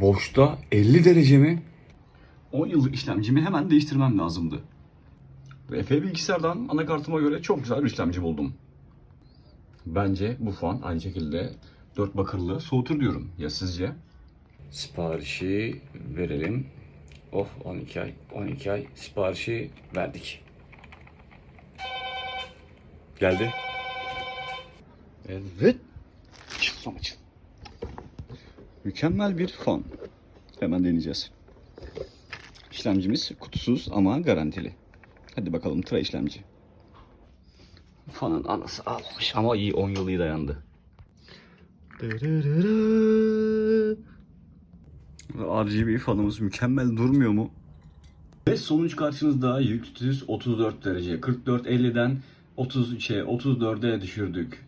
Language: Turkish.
Boşta 50 derece mi? 10 yıllık işlemcimi hemen değiştirmem lazımdı. VF bilgisayardan anakartıma göre çok güzel bir işlemci buldum. Bence bu fan aynı şekilde 4 bakırlı soğutur diyorum. Ya sizce? Siparişi verelim. Of 12 ay, 12 ay siparişi verdik. Geldi. Evet. Açıl son açıl. Mükemmel bir fan. Hemen deneyeceğiz. İşlemcimiz kutusuz ama garantili. Hadi bakalım tıra işlemci. Fanın anası almış ama iyi 10 yıl iyi dayandı. RGB fanımız mükemmel durmuyor mu? Ve sonuç karşınızda yüksüz 34 derece. 44-50'den 33'e 34'e düşürdük.